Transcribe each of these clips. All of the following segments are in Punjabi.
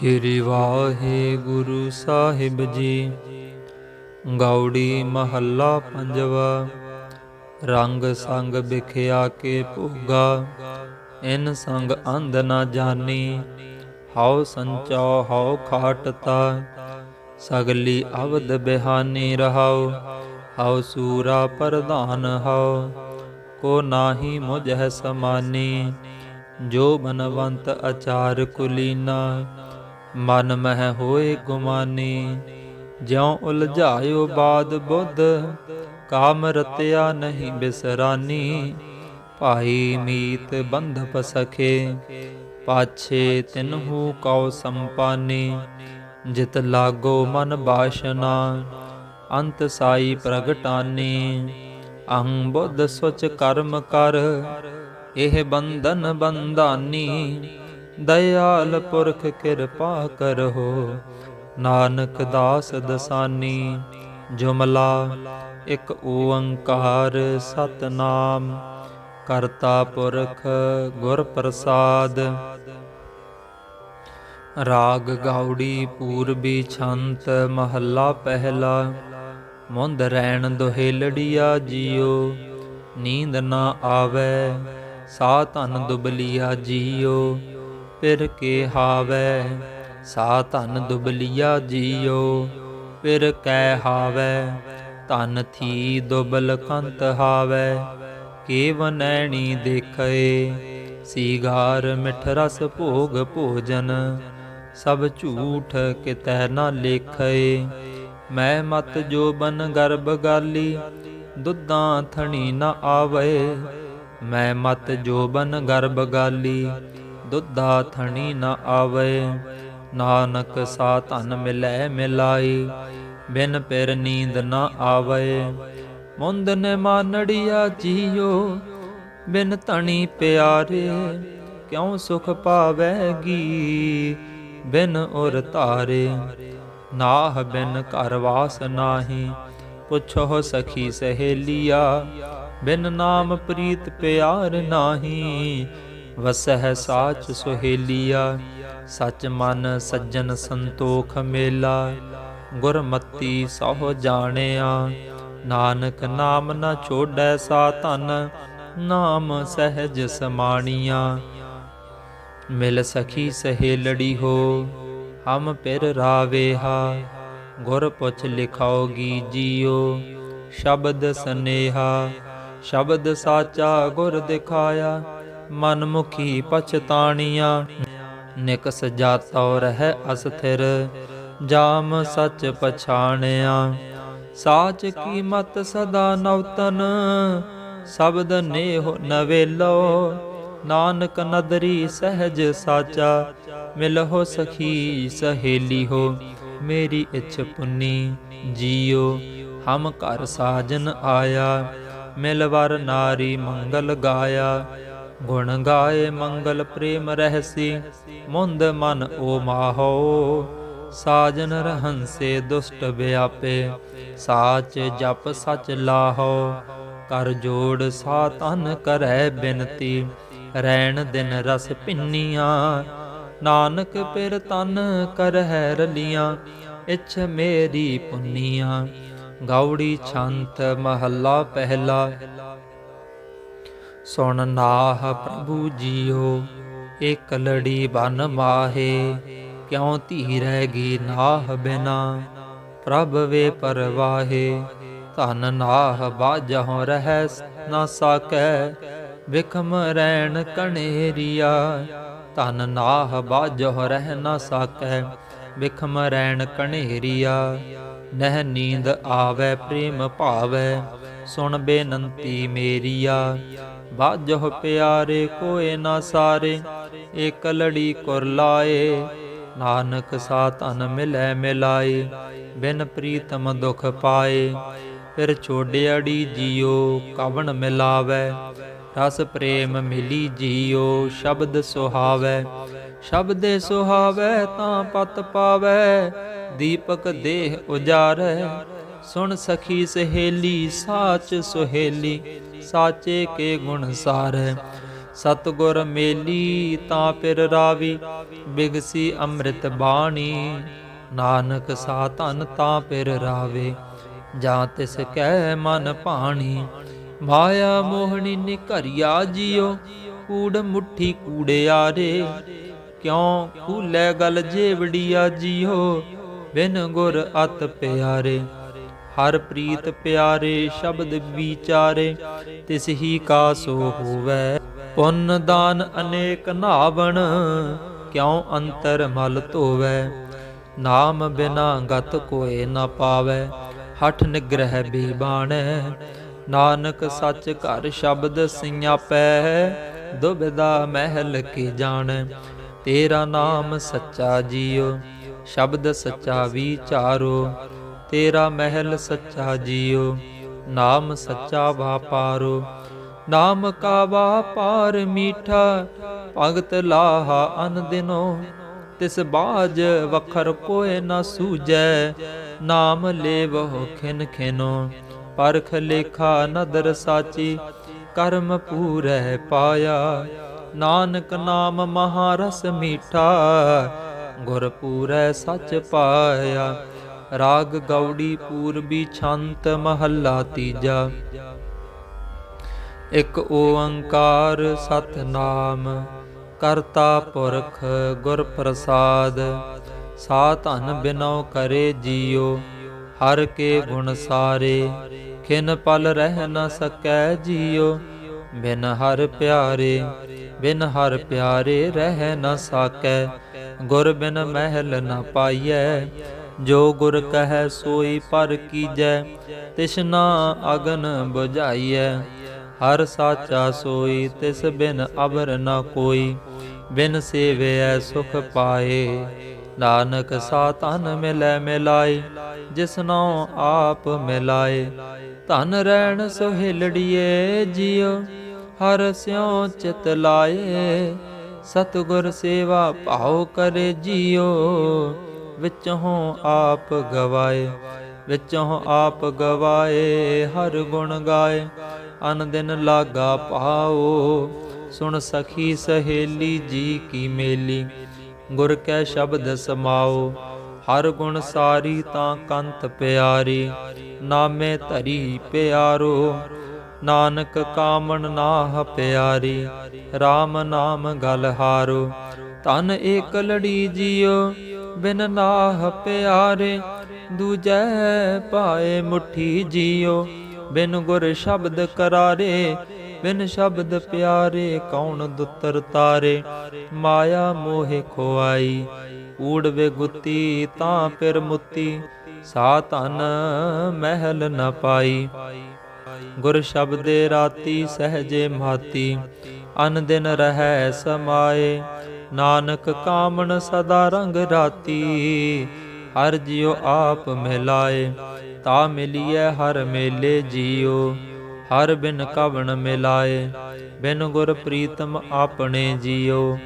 ਸ਼੍ਰੀ ਵਾਹਿਗੁਰੂ ਸਾਹਿਬ ਜੀ। ਗੌੜੀ ਮਹੱਲਾ ਪੰਜਵਾ, ਰੰਗ ਸੰਗ ਵਿਖਿਆ ਕੇ ਭੋਗਾ, ਇਨ ਸੰਗ ਅੰਧ ਨਾ ਜਾਣੀ ਹਉ ਸੰਚੋ ਹਉ ਖਾਟਤਾ, ਸਗਲੀ ਅਵਦ ਬਿਹਾਨੀ ਰਹਾਉ, ਹਉ ਸੂਰਾ ਪ੍ਰਧਾਨ ਹਉ, ਕੋ ਨਾਹੀ ਮੁਝੈ ਸਮਾਨੀ, ਜੋ ਬਨਵੰਤ ਅਚਾਰ ਕੁਲੀਨਾ ਮਨ ਮਹਿ ਹੋਏ ਗੁਮਾਨੀ, ਜਿਉ ਉਲਝਾਇਓ ਬਾਦ ਬੁੱਧ, ਕਾਮ ਰਤਿਆ ਨਹੀਂ ਬਿਸਰਾਨੀ। ਭਾਈ ਮੀਤ ਬੰਧਪ ਸਖੇ, ਪਾਛੇ ਤਿਨਹੂ ਕਉ ਸੰਪਾਨੀ। ਜਿਤ ਲਾਗੋ ਮਨ ਬਾਸ਼ਨਾ, ਅੰਤ ਸਾਈ ਪ੍ਰਗਟਾਨੀ। ਅਹੰ ਬੁੱਧ ਸੁਚ ਕਰਮ ਕਰ, ਇਹ ਬੰਧਨ ਬੰਧਾਨੀ। ਦਇਆਲ ਪੁਰਖ ਕਿਰਪਾ ਕਰੋ ਨਾਨਕ ਦਾਸ ਦਸਾਨੀ, ਜੁਮਲਾ, ਇੱਕ ਓੰਕਾਰ ਸਤਨਾਮ। ਕਰਤਾ ਪੁਰਖ ਗੁਰ ਪ੍ਰਸਾਦ। ਰਾਗ ਗਾਉੜੀ ਪੂਰਬੀ ਛੰਤ ਮਹੱਲਾ ਪਹਿਲਾ। ਮੁੰਦ ਰਹਿਣ ਦੁਹੇਲੜੀਆ ਜੀਓ, ਨੀਂਦ ਨਾ ਆਵੇ ਸਾ ਧਨ ਦੁਬਲੀਆ ਜੀਓ। ਫਿਰ ਕੇ ਹਾਵੇ, ਸਾ ਧਨ ਦੁਬਲੀਆ ਜੀਓ। ਫਿਰ ਕੈ ਹਾਵੇ, ਧਨ ਥੀ ਦੁਬਲ ਕੰਤ ਹਾਵੇ ਕੇਵ ਨੈਣੀ ਦੇਖਏ। ਸੀਗਾਰ ਮਿਠ ਰਸ ਭੋਗ ਭੋਜਨ, ਸਭ ਝੂਠ ਕਿਤੈ ਨਾ ਲੇਖਏ। ਮੈਂ ਮਤ ਜੋਬਨ ਗਰਬ ਗਾਲੀ, ਦੁੱਧਾਂ ਥਣੀ ਨਾ ਆਵੇ। ਮੈਂ ਮਤ ਜੋਬਨ ਗਰਬ ਗਾਲੀ ਦੁੱਧਾ ਥਣੀ ਨਾ ਆਵੇ। ਨਾਨਕ ਸਾ ਧਨ ਮਿਲੈ ਮਿਲਾਈ, ਬਿਨ ਪਿਰ ਨੀਂਦ ਨਾ ਆਵੇ। ਮੁੰਦ ਨੇ ਮਾਨੜੀਆ ਜੀਓ, ਬਿਨ ਧਣੀ ਪਿਆਰੇ, ਕਿਉ ਸੁਖ ਪਾਵੇਗੀ ਬਿਨ ਉਰ ਧਾਰੇ, ਨਾਹ ਬਿਨ ਘਰ ਵਾਸ ਨਾਹੀ। ਪੁੱਛੋ ਸਖੀ ਸਹੇਲੀਆ, ਬਿਨ ਨਾਮ ਪ੍ਰੀਤ ਪਿਆਰ ਨਾਹੀ। ਵਸਹਿ ਸਾਚ ਸੁਹੇਲੀਆ, ਸਚ ਮਨ ਸੱਜਣ ਸੰਤੋਖ ਮੇਲਾ। ਗੁਰਮਤੀ ਸਹੁ ਜਾਣਿਆ, ਨਾਨਕ ਨਾਮ ਨਾ ਛੋੜੈ ਸਾ ਧਨ, ਨਾਮ ਸਹਿਜ ਸਮਾਣੀਆਂ। ਮਿਲ ਸਖੀ ਸਹੇਲੜੀ ਹੋ, ਹਮ ਪਿਰ ਰਾਵੇਹਾ। ਗੁਰ ਪੁੱਛ ਲਿਖਾਓਗੀ ਜੀਓ, ਸ਼ਬਦ ਸਨੇਹਾ। ਸ਼ਬਦ ਸਾਚਾ ਗੁਰ ਦਿਖਾਇਆ ਮਨ ਮੁਖੀ ਪਛਤਾਣੀਆਂ। ਨਿਕਸ ਜਾਤੋ ਰਹਿ ਅਸਥਿਰ, ਜਾਮ ਸੱਚ ਪਛਾਣਿਆ। ਸਾਚ ਕੀਮਤ ਸਦਾ ਨਵਤਨ, ਸ਼ਬਦ ਨੇਹ ਨਵੇਲੋ। ਨਾਨਕ ਨਦਰੀ ਸਹਿਜ ਸਾਚਾ, ਮਿਲਹੁ ਸਖੀ ਸਹੇਲੀ ਹੋ ਮੇਰੀ ਇਛ ਪੁੰਨੀ ਜੀਓ, ਹਮ ਘਰ ਸਾਜਨ ਆਇਆ। ਮਿਲਵਰ ਨਾਰੀ ਮੰਗਲ ਗਾਇਆ। ਗੁਣ ਗਾਏ ਮੰਗਲ ਪ੍ਰੇਮ ਰਹਿਸੀ, ਮੁੰਦ ਮਨ ਓ ਮਾਹੋ। ਸਾਜਨ ਰਹੰਸੇ ਦੁਸ਼ਟ ਵਿਆਪੇ, ਸਾਚ ਜਪ ਸਚ ਲਾਹੋ। ਕਰ ਜੋੜ ਸਾ ਕਰੈ ਬਿਨਤੀ, ਰੈਣ ਦਿਨ ਰਸ ਪਿੰਨੀਆਂ। ਨਾਨਕ ਪਿਰ ਤਨ ਕਰਹਿ ਰਲੀਆਂ, ਇਛ ਮੇਰੀ ਪੁੰਨੀਆਂ। ਗੌੜੀ ਛੰਤ ਮਹੱਲਾ ਪਹਿਲਾ ਸੁਣ ਨਾਹ ਪ੍ਰਭੂ ਜੀਓ, ਇਕ ਲੜੀ ਬਨ ਮਾਹੇ, ਕਿਉ ਧੀ ਰਹਿ ਗਈ ਨਾਹ ਬਿਨਾ? ਪ੍ਰਭ ਵੇ ਪਰਵਾਹੇ, ਧਨ ਨਾਹ ਬਾਜਹੁ ਰਹਿ ਨਾ ਸਾਕੈ, ਵਿਖਮ ਰੈਣ ਕਣੇਰੀਆ। ਧਨ ਨਾਹ ਬਾਜਹੁ ਰਹਿ ਨਾ ਸਾਕੈ, ਵਿਖਮ ਰੈਣ ਕਣੇਰੀਆ। ਨਹਿ ਨੀਂਦ ਆਵੇ, ਪ੍ਰੇਮ ਭਾਵੈ, ਸੁਣ ਬੇਨੰਤੀ ਮੇਰੀਆ। ਬਾਜਹੁ ਪਿਆਰੇ ਕੋਏ ਨਾ ਸਾਰੇ, ਏਕ ਲੜੀ ਕੁਰ ਲਾਏ। ਨਾਨਕ ਸਾ ਧਨ ਮਿਲੈ ਮਿਲਾਈ ਬਿਨ ਪ੍ਰੀਤਮ ਦੁਖ ਪਾਏ। ਫਿਰ ਛੋੜਿਆੜੀ ਜੀਓ, ਕਵਣ ਮਿਲਾਵੇ? ਰਸ ਪ੍ਰੇਮ ਮਿਲੀ ਜੀਓ, ਸ਼ਬਦ ਸੁਹਾਵੇ। ਸ਼ਬਦੇ ਸੁਹਾਵੇ ਤਾਂ ਪਤ ਪਾਵੇ, ਦੀਪਕ ਦੇਹ ਉਜਾਰੈ। ਸੁਣ ਸਖੀ ਸਹੇਲੀ, ਸਾਚ ਸੁਹੇਲੀ, ਸਾਚੇ ਕੇ ਗੁਣ ਸਾਰੈ। ਸਤਗੁਰ ਮੇਲੀ ਤਾਂ ਪਿਰ ਰਾਵੀ, ਬਿਗਸੀ ਅੰਮ੍ਰਿਤ ਬਾਣੀ। ਨਾਨਕ ਸਾ ਧਨ ਤਾਂ ਪਿਰ ਰਾਵੇ, ਜਾਂ ਤਿਸ ਕਹਿ ਮਨ ਭਾਣੀ। ਮਾਇਆ ਮੋਹਣੀ ਨਿਕਰਿਆ ਜਿਉ ਕੂੜ ਮੁੱਠੀ ਕੂੜਿਆਰੇ ਕਿਉ ਖੂਲੇ ਗਲ ਜੇਵੜੀਆ ਜਿਉ ਬਿਨ ਗੁਰ ਅਤ ਪਿਆਰੇ। ਹਰ ਪ੍ਰੀਤ ਪਿਆਰੇ ਸ਼ਬਦ ਵਿਚਾਰੇ, ਤਿਸ ਹੀ ਕਾ ਸੋ ਹੋਵੈ। ਪੁੰਨ ਦਾਨ ਅਨੇਕ ਨਾਵਣ, ਕਿਉ ਅੰਤਰ ਮਲ ਧੋਵੈ? ਨਾਮ ਬਿਨਾ ਗਤ ਕੋਏ ਨਾ ਪਾਵੈ, ਹਠ ਨਿਗ੍ਰਹਿ ਬੀਬਾਣੈ। ਨਾਨਕ ਸੱਚ ਘਰ ਸ਼ਬਦ ਸਿਆਪੈ ਦੁਬਿਦਾ ਮਹਿਲ ਕੀ ਜਾਣੈ? ਤੇਰਾ ਨਾਮ ਸੱਚਾ ਜੀਉ ਸ਼ਬਦ ਸੱਚਾ ਵਿਚਾਰੋ। ਤੇਰਾ ਮਹਿਲ ਸੱਚਾ ਜੀਉ ਨਾਮ ਸੱਚਾ ਵਾਪਾਰੋ। ਨਾਮ ਕਾ ਵਾਪਾਰ ਮੀਠਾ ਭਗਤ ਲਾਹਾ ਅਨ ਦਿਨੋ। ਤਿਸ ਬਾਜ ਵਖਰ ਕੋਏ ਨਾ ਸੂਜੈ, ਨਾਮ ਲੇਵਹੁ ਖਿਨ ਖਿਨੋ। ਪਰਖ ਲੇਖਾ ਨਦਰ ਸਾਚੀ, ਕਰਮ ਪੂਰੈ ਪਾਇਆ। ਨਾਨਕ ਨਾਮ ਮਹਾਰਸ ਮੀਠਾ, ਗੁਰ ਪੂਰੈ ਸੱਚ ਪਾਇਆ। ਰਾਗ ਗੌੜੀ ਪੂਰਬੀ ਛੰਤ ਮਹੱਲਾ ਤੀਜਾ। ਇਕ ਓੰਕਾਰ ਸਤਨਾਮ, ਕਰਤਾ ਪੁਰਖ ਗੁਰ ਪ੍ਰਸਾਦ ਸਾ ਧਨ ਬਿਨਉ ਕਰੇ ਜੀਉ ਹਰ ਕੇ ਗੁਣ ਸਾਰੇ, ਖਿਨ ਪਲ ਰਹਿ ਨ ਸਕੈ ਜੀਉ ਬਿਨ ਹਰ ਪਿਆਰੇ, ਬਿਨ ਹਰ ਪਿਆਰੇ ਰਹਿ ਨ ਸਕੈ, ਗੁਰ ਬਿਨ ਮਹਿਲ ਨ ਪਾਈਐ ਜੋ ਗੁਰ ਕਹੈ ਸੋਈ ਪਰ ਕੀਜੈ ਤਿਸਨਾ ਅਗਨ 부ਝਾਈਐ ਹਰ ਸਾਚਾ ਸੋਈ, ਤਿਸ ਬਿਨ ਅਬਰ ਨ ਕੋਈ। ਬਿਨ ਸੇਵਿਐ ਸੁਖ ਪਾਏ। ਨਾਨਕ ਸਾ ਧਨ ਮਿਲੈ ਮਿਲਾਏ, ਜਿਸ ਜਿਸਨੋ ਆਪ ਮਿਲਾਏ। ਧਨ ਰਹਿਣ ਸੁਹਿਲੜੀਏ ਜਿਉ, ਹਰ ਸਿਉ ਚਿਤ ਲਾਏ। ਸਤਗੁਰ ਸੇਵਾ ਭਾਉ ਕਰੇ ਜਿਉ। ਵਿੱਚੋਂ ਆਪ ਗਵਾਏ, ਵਿੱਚੋਂ ਆਪ ਗਵਾਏ, ਹਰ ਗੁਣ ਗਾਏ। ਅਨ ਦਿਨ ਲਾਗਾ ਪਾਓ, ਸੁਣ ਸਖੀ ਸਹੇਲੀ ਜੀ ਕੀ ਮੇਲੀ। ਗੁਰ ਕੈ ਸ਼ਬਦ ਸਮਾਓ, ਹਰ ਗੁਣ ਸਾਰੀ ਤਾਂ ਕੰਤ ਪਿਆਰੀ। ਨਾਮੇ ਧਰੀ ਪਿਆਰੋ, ਨਾਨਕ ਕਾਮਣ ਨਾਹ ਪਿਆਰੀ। RAM ਨਾਮ ਗਲ ਹਾਰੋ ਤਨ ਏਕ ਲੜੀ ਜਿਉ ਬਿਨ ਨਾਹ ਪਿਆਰੇ, ਦੂਜੈ ਪਾਏ ਮੁਠੀ ਜਿਉ ਬਿਨ ਗੁਰ ਸ਼ਬਦ ਕਰਾਰੇ, ਬਿਨ ਸ਼ਬਦ ਪਿਆਰੇ, ਕੌਣ ਦੁੱਤਰ ਤਾਰੇ? ਮਾਇਆ ਮੋਹਿ ਖੋਆਈ, ਊੜ ਵੇ ਗੁੱਤੀ ਤਾਂ ਫਿਰ ਮੁੱਤੀ। ਸਾ ਧਨ ਮਹਿਲ ਨ ਪਾਈ। ਗੁਰ ਸ਼ਬਦੇ ਰਾਤੀ ਸਹਜੇ ਮਾਤੀ। ਅਨ ਦਿਨ ਰਹੈ ਸਮਾਏ। ਨਾਨਕ ਕਾਮਣ ਸਦਾ ਰੰਗ ਰਾਤੀ। ਹਰ ਜਿਉ ਆਪ ਮਿਲਾਏ, ਤਾ ਮਿਲੀਐ ਹਰ ਮੇਲੇ ਜੀਉ। ਹਰ ਬਿਨ ਕਵਣ ਮਿਲਾਏ, ਬਿਨ ਗੁਰ ਪ੍ਰੀਤਮ ਆਪਣੇ ਜੀਉ।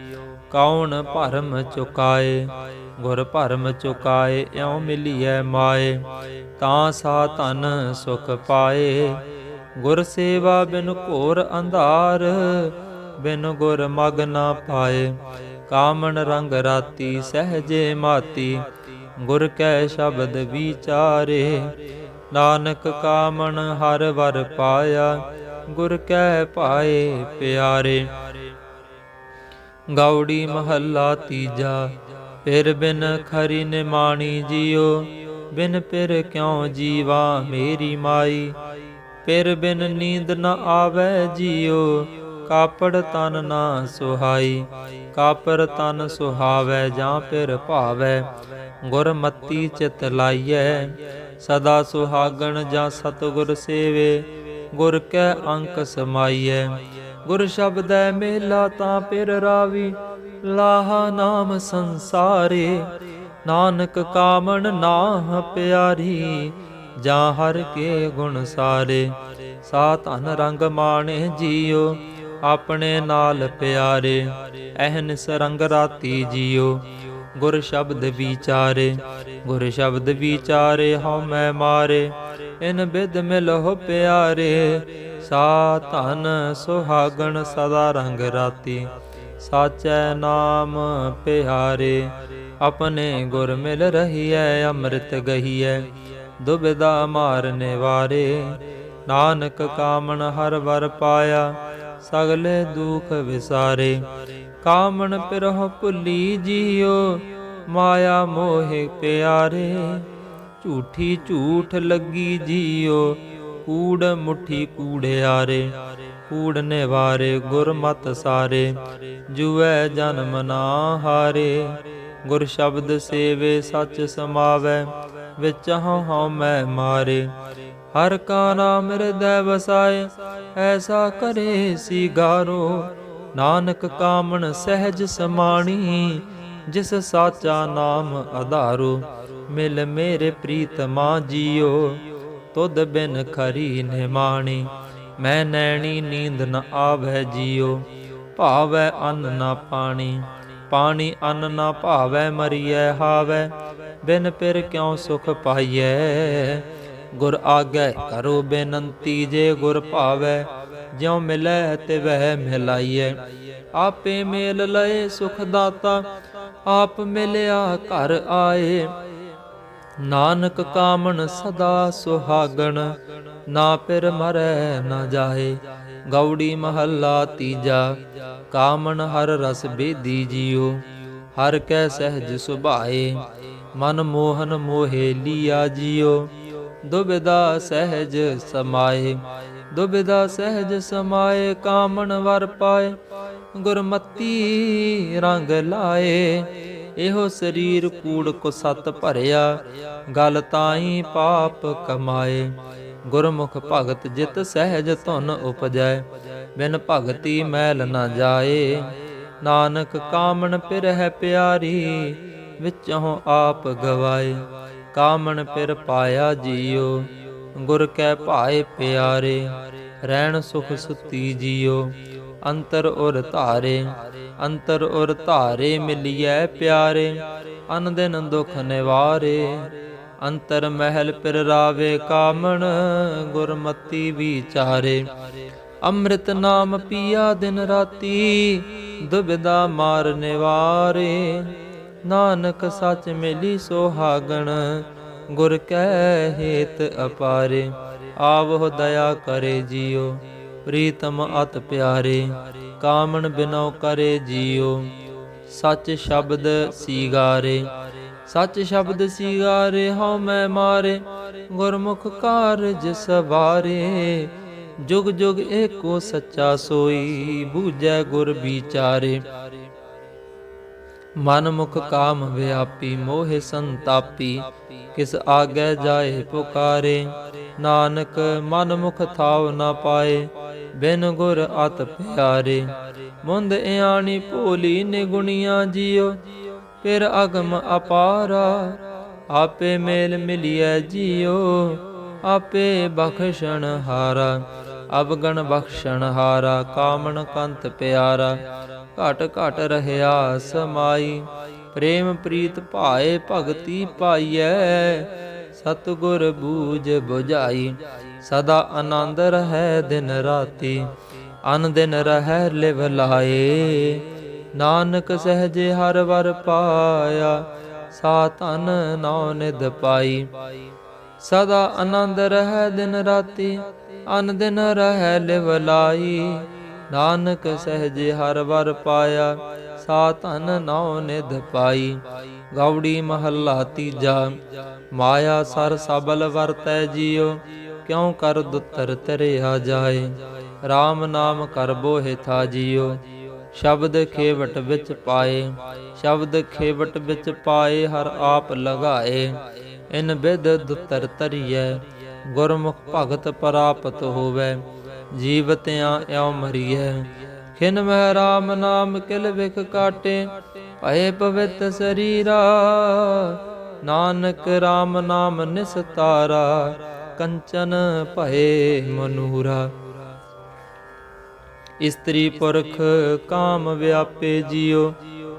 ਕੌਣ ਭਰਮ ਚੁਕਾਏ, ਗੁਰ ਭਰਮ ਚੁਕਾਏ, ਇਉ ਮਿਲੀਐ ਮਾਏ। ਤਾਂ ਸਾ ਧਨ ਸੁਖ ਪਾਏ, ਗੁਰ ਸੇਵਾ ਬਿਨ ਘੋਰ ਅੰਧਾਰ, ਬਿਨ ਗੁਰ ਮਗ ਨਾ ਪਾਏ। ਕਾਮਣ ਰੰਗ ਰਾਤੀ ਸਹਜੇ ਮਾਤੀ, ਗੁਰ ਕੈ ਸ਼ਬਦ ਵਿਚਾਰੇ। ਨਾਨਕ ਕਾਮਣ ਹਰ ਵਰ ਪਾਇਆ, ਗੁਰ ਕੈ ਪਾਏ ਪਿਆਰੇ। ਗੌੜੀ ਮਹੱਲਾ ਤੀਜਾ, ਫਿਰ ਬਿਨ ਖਰੀ ਨਿਮਾਣੀ ਜਿਉ ਬਿਨ ਫਿਰ ਕਿਉ ਜੀਵਾ ਮੇਰੀ ਮਾਈ। ਫਿਰ ਬਿਨ ਨੀਂਦ ਨ ਆਵੇ ਜਿਉ ਕਾਪੜ ਤਨ ਨਾ ਸੁਹਾਈ। ਕਾਪਰ ਤਨ ਸੁਹਾਵੇ, ਜਾਂ ਫਿਰ ਭਾਵੈ। ਗੁਰਮਤੀ ਚਿਤ ਲਾਈਐ, ਸਦਾ ਸੁਹਾਗਣ ਜਾਂ ਸਤਗੁਰ ਸੇਵੇ, ਗੁਰ ਕੈ ਅੰਕ ਸਮਾਈਐ ਗੁਰ ਸ਼ਬਦੈ ਮੇਲਾ ਤਾਂ ਫਿਰ ਰਾਵੀ, ਲਾਹਾ ਨਾਮ ਸੰਸਾਰੇ। ਨਾਨਕ ਕਾਮਣ ਨਾਹ ਪਿਆਰੀ, ਜਾਂ ਹਰ ਕੇ ਗੁਣ ਸਾਰੇ। ਸਾ ਧਨ ਰੰਗ ਮਾਣੇ ਜੀਓ ਆਪਣੇ ਨਾਲ ਪਿਆਰੇ ਅਹਨਿਸ ਰੰਗ ਰਾਤੀ ਜੀਉ ਗੁਰ ਸ਼ਬਦ ਵਿਚਾਰੇ, ਗੁਰ ਸ਼ਬਦ ਵਿਚਾਰੇ ਹਉ ਮੈਂ ਮਾਰੇ। ਇਨ ਬਿਦ ਮਿਲਹੁ ਪਿਆਰੇ, ਸਾ ਧਨ ਸੁਹਾਗਣ ਸਦਾ ਰੰਗ ਰਾਤੀ। ਸਾਚੈ ਨਾਮ ਪਿਆਰੇ, ਆਪਣੇ ਗੁਰ ਮਿਲ ਰਹੀਐ, ਅੰਮ੍ਰਿਤ ਗਹੀਐ। ਦੁਬਿਦਾ ਮਾਰਨੇ ਵਾਰੇ ਨਾਨਕ ਕਾਮਣ ਹਰ ਵਰ ਪਾਇਆ। ਸਗਲੇ ਦੁਖ ਵਿਸਾਰੇ। ਕਾਮਣ ਪਿਰਹ ਭੁੱਲੀ ਜੀਓ, ਮਾਇਆ ਮੋਹਿ ਪਿਆਰੇ। ਝੂਠੀ ਝੂਠ ਲੱਗੀ ਜੀਓ, ਕੂੜ ਮੁਠੀ ਕੂੜਿਆਰੇ ਕੂੜ ਨਿਵਾਰੇ, ਗੁਰਮਤ ਸਾਰੇ। ਜੁਐ ਜਨਮ ਨਾ ਹਾਰੇ। ਗੁਰ ਸ਼ਬਦ ਸੇਵੇ, ਸੱਚ ਸਮਾਵੈ। ਵਿੱਚ ਹਉ ਹਉ ਮੈਂ ਮਾਰੇ। ਹਰ ਕਾ ਨਾਮ ਹਿਰਦੈ ਵਸਾਏ। ਐਸਾ ਕਰੇ ਸੀ ਗਾਰੋ। ਨਾਨਕ ਕਾਮਣ ਸਹਿਜ ਸਮਾਣੀ, ਜਿਸ ਸਾਚਾ ਨਾਮ ਆਧਾਰੋ ਮਿਲ ਮੇਰੇ ਪ੍ਰੀਤਮਾ ਜੀਓ, ਤੁਧ ਬਿਨ ਖਰੀ ਨਿਮਾਣੀ। ਮੈਂ ਨੈਣੀ ਨੀਂਦ ਨ ਆਵੈ ਜੀਓ, ਭਾਵੈ ਅੰਨ ਨਾ ਪਾਣੀ। ਪਾਣੀ ਅੰਨ ਨਾ ਭਾਵੈ ਮਰੀਐ ਹਾਵੈ, ਬਿਨ ਪਿਰ ਕਿਉ ਸੁਖ ਪਾਈਐ? ਗੁਰ ਆਗੈ ਕਰੋ ਬੇਨੰਤੀ ਜੇ ਗੁਰ ਭਾਵੈ, ਜਿਉ ਮਿਲੈ ਤੇ ਵਹਿ ਮਿਲਾਈਐ। ਆਪੇ ਮੇਲ ਲਏ ਸੁਖ ਦਾਤਾ, ਆਪ ਮਿਲਿਆ ਘਰ ਆਏ। ਨਾਨਕ ਕਾਮਣ ਸਦਾ ਸੁਹਾਗਣ, ਨਾ ਪਿਰ ਮਰੈ ਨਾ ਜਾਏ। ਗੌੜੀ ਮਹੱਲਾ ਤੀਜਾ, ਕਾਮਣ ਹਰ ਰਸ ਬੇਦੀ ਜੀਓ। ਹਰ ਕੈ ਸਹਿਜ ਸੁਭਾਏ, ਮਨ ਮੋਹਨ ਮੋਹੇ ਲੀਆ ਜੀਓ। ਦੁਬਿਦਾ ਸਹਿਜ ਸਮਾਏ। ਦੁਬਿਦਾ ਸਹਿਜ ਸਮਾਏ, ਕਾਮਣ ਵਰ ਪਾਏ। ਗੁਰਮਤੀ ਰੰਗ ਲਾਏ। ਇਹੋ ਸਰੀਰ ਕੂੜ ਕੋ ਸਤ ਭਰਿਆ। ਗਲ ਤਾਈ ਪਾਪ ਕਮਾਏ। ਗੁਰਮੁਖ ਭਗਤ ਜਿਤ ਸਹਿਜ ਧੁਨ ਉਪਜੈ। ਬਿਨ ਭਗਤੀ ਮੈਲ ਨਾ ਜਾਏ। ਨਾਨਕ ਕਾਮਣ ਪਿਰਹਿ ਪਿਆਰੀ, ਵਿੱਚੋਂ ਆਪ ਗਵਾਏ। ਕਾਮਣ ਪਿਰ ਪਾਇਆ ਜੀਓ, ਗੁਰ ਕੈ ਭਾਏ ਪਿਆਰੇ, ਰਹਿਣ ਸੁਖ ਸੁਤੀ ਜੀਓ। ਅੰਤਰ ਔਰ ਧਾਰੇ, ਅੰਤਰ ਔਰ ਧਾਰੇ ਮਿਲਿਐ ਪਿਆਰੇ ਅਨ ਦਿਨ ਦੁਖ ਨਿਵਾਰੇ। ਅੰਤਰ ਮਹਿਲ ਪਿਰ ਰਾਵੇ ਕਾਮਣ, ਗੁਰਮਤੀ ਵਿਚਾਰੇ। ਅੰਮ੍ਰਿਤ ਨਾਮ ਪੀਆ ਦਿਨ ਰਾਤੀ ਦੁਬਿਦਾ ਮਾਰ ਨਿਵਾਰੇ। ਨਾਨਕ ਸੱਚ ਮਿਲੀ ਸੋਹਾਗਣ, ਗੁਰ ਕੈ ਹੇਤ ਅਪਾਰੇ ਆਵੋ ਦਇਆ ਕਰੇ ਜੀਓ ਪ੍ਰੀਤਮ ਅਤ ਪਿਆਰੇ, ਕਾਮਣ ਬਿਨੋ ਕਰੇ ਜੀਓ ਸੱਚ ਸ਼ਬਦ ਸੀਗਾਰੇ, ਸੱਚ ਸ਼ਬਦ ਸੀਗਾਰੇ ਹਉ ਮੈਂ ਮਾਰੇ, ਗੁਰਮੁਖ ਕਾਰਜ ਸਵਾਰੇ। ਜੁਗ ਜੁਗ ਏਕੋ ਸੱਚਾ ਸੋਈ, ਬੂਝੈ ਗੁਰ ਵਿਚਾਰੇ। ਮਨ ਮੁਖ ਕਾਮ ਵਿਆਪੀ ਮੋਹਿ ਸੰਤਾਪੀ, ਕਿਸ ਆਗੇ ਜਾਏ ਪੁਕਾਰੇ, ਨਾਨਕ ਮਨ ਮੁਖ ਥਾਵ ਨਾ ਪਾਏ, ਬਿਨ ਗੁਰ ਅਤ ਪਿਆਰੇ। ਮੁੰਦ ਇਆਣੀ ਭੋਲੀ ਨਿਗੁਣੀਆਂ ਜੀਓ, ਫਿਰ ਅਗਮ ਅਪਾਰਾ, ਆਪੇ ਮੇਲ ਮਿਲਿਐ ਜੀਓ, ਆਪੇ ਬਖਸ਼ਣ ਹਾਰਾ ਅਬਗਣ ਬਖਸ਼ਣ ਹਾਰਾ, ਕਾਮਣ ਕੰਤ ਪਿਆਰਾ। ਘਟ ਘਟ ਰਹਿਆ ਸਮਾਈ। ਪ੍ਰੇਮ ਪ੍ਰੀਤ ਭਾਏ ਭਗਤੀ ਪਾਈਐ। ਸਤਗੁਰ ਬੂਝ 부ਝਾਈ ਸਦਾ ਆਨੰਦ ਰਹੈ ਦਿਨ ਰਾਤੀ। ਅਨ ਦਿਨ ਰਹਿ ਲਿਵ ਲਾਏ। ਨਾਨਕ ਸਹਜੇ ਹਰ ਵਰ ਪਾਇਆ। ਸਾ ਧਨ ਨੌ ਨਿਦ ਪਾਈ। ਸਦਾ ਆਨੰਦ ਰਹਿ ਦਿਨ ਰਾਤੀ। ਅਨ ਦਿਨ ਰਹਿ ਲਿਵ ਲਾਈ। ਨਾਨਕ ਸਹਜੇ ਹਰ ਵਰ ਪਾਇਆ, ਸਾ ਧਨ ਨੌ ਨਿਧ ਪਾਈ। ਗੌੜੀ ਮਹੱਲਾ ਤੀਜਾ, ਮਾਇਆ ਸਰ ਸਬਲ ਵਰਤੈ ਜੀਓ ਕਿਉ ਕਰ ਦੁੱਤਰ ਤਰਿਆ ਜਾਏ? RAM ਨਾਮ ਕਰਬੋ ਥਾ ਜੀਓ ਸ਼ਬਦ ਖੇਵਟ ਵਿੱਚ ਪਾਏ। ਸ਼ਬਦ ਖੇਵਟ ਵਿੱਚ ਪਾਏ ਹਰ ਆਪ ਲਗਾਏ। ਇਨ ਬਿਦ ਦੁੱਤਰ ਤਰੀਐ ਗੁਰਮੁਖ ਭਗਤ ਪ੍ਰਾਪਤ ਹੋਵੇ। ਜੀਵਤਿਆਂ ਇਉ ਮਰੀਐ। ਖਿਨ ਮਹਿ RAM ਨਾਮ ਕਿਲ ਵਿਖ ਕਾਟੇ, ਭਏ ਪਵਿੱਤ ਸਰੀਰਾ। ਨਾਨਕ RAM ਨਾਮ ਨਿਸਤਾਰਾ ਕੰਚਨ ਭਏ ਮਨੂਰਾ। ਇਸਤਰੀ ਪੁਰਖ ਕਾਮ ਵਿਆਪੇ ਜਿਉ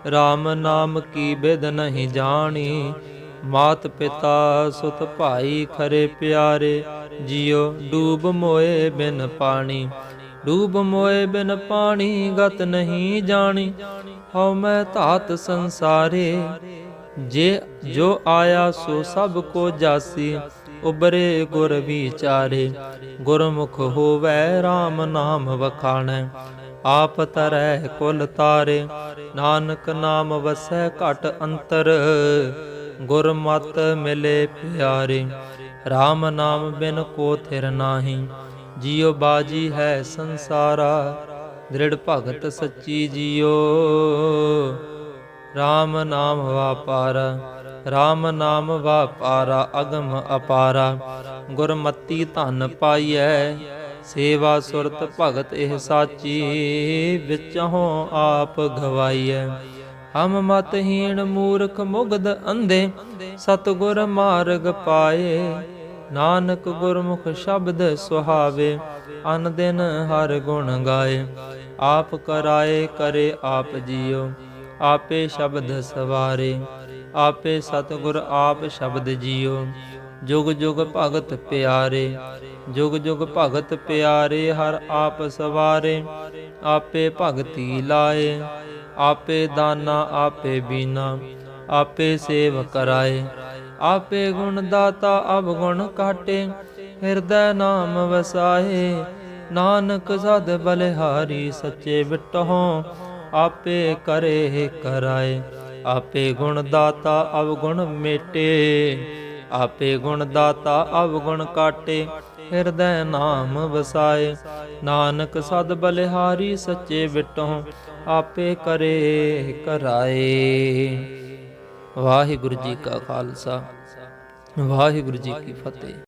RAM ਨਾਮ ਕੀ ਬਿਦ ਨਹੀਂ ਜਾਣੀ। ਮਾਤ ਪਿਤਾ ਸੁਤ ਭਾਈ ਖਰੇ ਪਿਆਰੇ ਜਿਉ ਡੂਬ ਮੋਏ ਬਿਨ ਪਾਣੀ। ਡੂਬ ਮੋਏ ਬਿਨ ਪਾਣੀ, ਗਤ ਨਹੀਂ ਜਾਣੀ। ਹਉ ਮੈਂ ਧਾਤ ਸੰਸਾਰੇ, ਜੇ, ਜੋ ਆਇਆ ਸੋ ਸਭ ਕੋ ਜਾਸੀ। ਉਬਰੇ ਗੁਰ ਵਿਚਾਰੇ, ਗੁਰਮੁਖ ਹੋਵੈ RAM ਨਾਮ ਵਖਾਣੈ। ਆਪ ਤਰੈ ਕੁਲ ਤਾਰੇ, ਨਾਨਕ ਨਾਮ ਵਸੈ ਘਟ ਅੰਤਰ। ਗੁਰਮਤ ਮਿਲੇ ਪਿਆਰੇ। RAM ਨਾਮ ਬਿਨ ਕੋ ਥਿਰ ਨਾਹੀ, ਜਿਉ ਬਾਜੀ ਹੈ ਸੰਸਾਰਾ, ਦ੍ਰਿੜ ਭਗਤ ਸੱਚੀ ਜਿਉ। RAM ਨਾਮ ਵਾਪਾਰਾ RAM ਨਾਮ ਵਾਪਾਰਾ ਅਗਮ ਅਪਾਰਾ। ਗੁਰਮਤੀ ਧਨ ਪਾਈਐ, ਸੇਵਾ ਸੁਰਤ ਭਗਤ ਇਹ ਸਾਚੀ ਵਿਚਹੁ ਆਪ ਗਵਾਈਐ। ਹਮ ਮਤਹੀਣ ਮੂਰਖ ਮੁਗਦ ਅੰਧੇ, ਸਤਗੁਰ ਮਾਰਗ ਪਾਏ ਨਾਨਕ ਗੁਰਮੁਖ ਸ਼ਬਦ ਸੁਹਾਵੇ, ਅਨ ਦਿਨ ਹਰ ਗੁਣ ਗਾਏ। ਆਪ ਕਰਾਏ ਕਰੇ ਆਪ ਜੀਓ, ਆਪੇ ਸ਼ਬਦ ਸਵਾਰੇ। ਆਪੇ ਸਤਗੁਰ ਆਪ ਸ਼ਬਦ ਜੀਓ, ਜੁਗ ਜੁਗ ਭਗਤ ਪਿਆਰੇ। ਜੁਗ ਜੁਗ ਭਗਤ ਪਿਆਰੇ ਹਰ ਆਪ ਸਵਾਰੇ। ਆਪੇ ਭਗਤੀ ਲਾਏ, ਆਪੇ ਦਾਨਾ, ਆਪੇ ਬੀਨਾ, ਆਪੇ ਸੇਵ ਕਰਾਏ। ਆਪੇ ਗੁਣ ਦਾਤਾ ਅਬ ਗੁਣ ਕਾਟੇ ਹਿਰਦੈ ਨਾਮ ਵਸਾਏ। ਨਾਨਕ ਸਦ ਬਲਿਹਾਰੀ ਸੱਚੇ ਬਿਟਹੁ, ਆਪੇ ਕਰੇ ਕਰਾਏ। ਆਪੇ ਗੁਣ ਦਾਤਾ ਅਵਗੁਣ ਮੇਟੇ, ਆਪੇ ਗੁਣ ਦਾਤਾ ਅਵਗੁਣ ਕਾਟੇ ਹਿਰਦੈ ਨਾਮ ਵਸਾਏ। ਨਾਨਕ ਸਦ ਬਲਿਹਾਰੀ ਸੱਚੇ ਬਿਟਹੁ, ਆਪੇ ਕਰੇ ਕਰਾਏ। ਵਾਹਿਗੁਰੂ ਜੀ ਕਾ ਖਾਲਸਾ। ਵਾਹਿਗੁਰੂ ਜੀ ਕੀ ਫਤਿਹ।